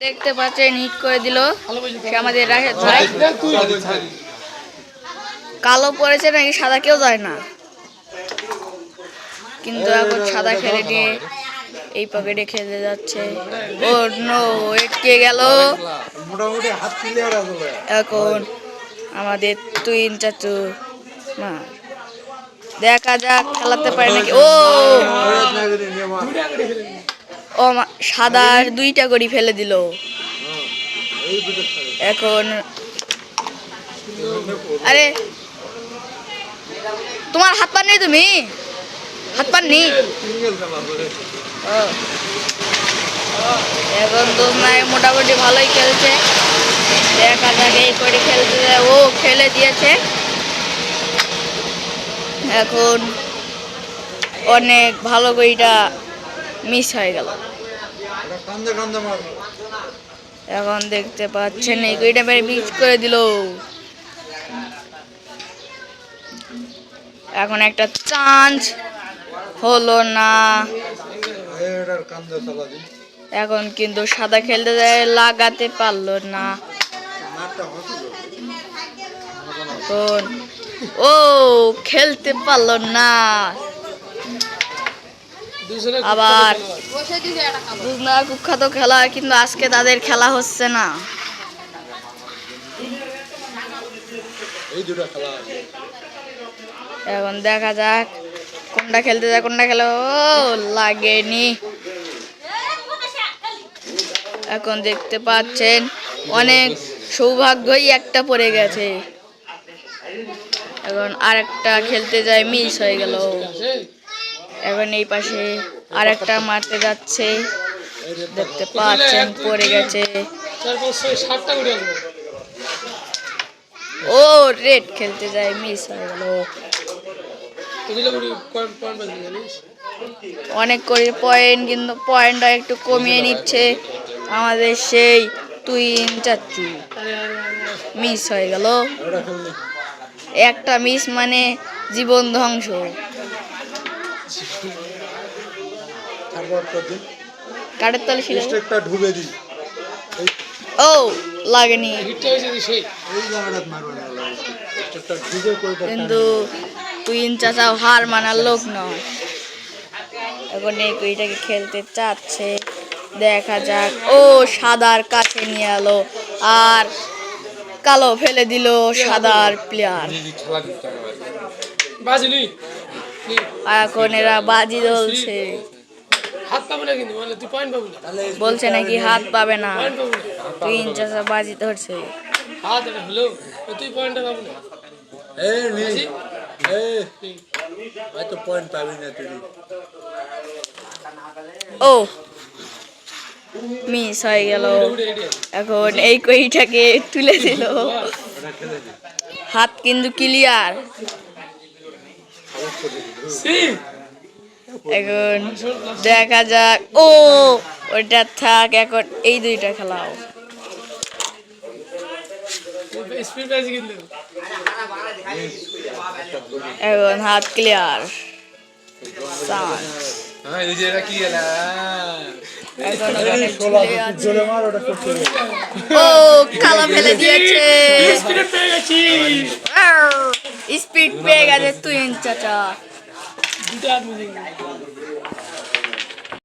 দেখতে পাচ্ছেন হিট করে দিল। সে আমাদের রাশেদ ভাই। কালো পড়েছে নাকি সাদা কেউ যায় না। কিন্তু এখন সাদা খেলে নিয়ে এই পকেটে খেলে যাচ্ছে। ও নো এটকে গেল। এখন আমাদের তুইন চাচু মা। দেখা যাক খেলাতে পারে নাকি? ও! ও সাদার দুইটা গড়ি ফেলে দিল। এখন আরে তোমার হাত পান নেই তুমি? হাত পান নেই? করে। এখন তোমরাই মোটামুটি ভালোই খেলছে। দেখা যাক এই করে খেলতে ও খেলে দিয়েছে। এখন অনেক ভালো কইটা মিস হয়ে গেল। এখন দেখতে পাচ্ছেন এই কইটা মিস করে দিল। এখন একটা চান্স হলো না। এখন কিন্তু সাদা খেলতে যায় লাগাতে পারল না। ও খেলতে পারল না। আবার দুজনা কুখ্যাত খেলা কিন্তু আজকে তাদের খেলা হচ্ছে না। এই দুটো খেলা। আছে এখন দেখা যাক কোনটা খেলতে যায় কোনটা খেলে ও লাগেনি। এখন দেখতে পাচ্ছেন অনেক সৌভাগ্যই একটা পড়ে গেছে। এখন আরেকটা খেলতে যায় মিস হয়ে গেল। এখন এই পাশে আরেকটা মারতে যাচ্ছে। দেখতে পাচ্ছেন, পড়ে গেছে। ও, রেড খেলতে যায়, মিস হয়ে গেল। অনেক করে পয়েন্ট কিন্তু পয়েন্টটা একটু কমিয়ে নিচ্ছে আমাদের সেই তুই চাচ্ছু মিস হয়ে গেল। একটা মিস মানে জীবন ধ্বংস। তারপর কাঠের তলে ছিল। দিই। ও লাগেনি। কিন্তু তুইন চাচাও হার মানার লোক নয়। এখন এই কুইটাকে খেলতে চাচ্ছে। দেখা যাক। ও সাদার কাছে নিয়ে এলো। আর কালো ফেলে দিল সাদার প্লেয়ার এখন এরা বাজি ধরছে। হাত পাবো না কিন্তু মানে বলছে নাকি হাত পাবে না। পয়েন্ট পাবো না। তুইন চাচা বাজি ধরছে। ও মিস হয়ে গেল। এখন এই কইটাকে তুলে দিল। হাত কিন্তু ক্লিয়ার এখন দেখা যাক। ও, ওইটা থাক, এখন এই দুইটা খেলাও। এখন হাত ক্লিয়ার হ্যাঁ কি ও কালা ফেলে দিয়েছে। স্পিড পেয়ে গেছি। তুই চাচা।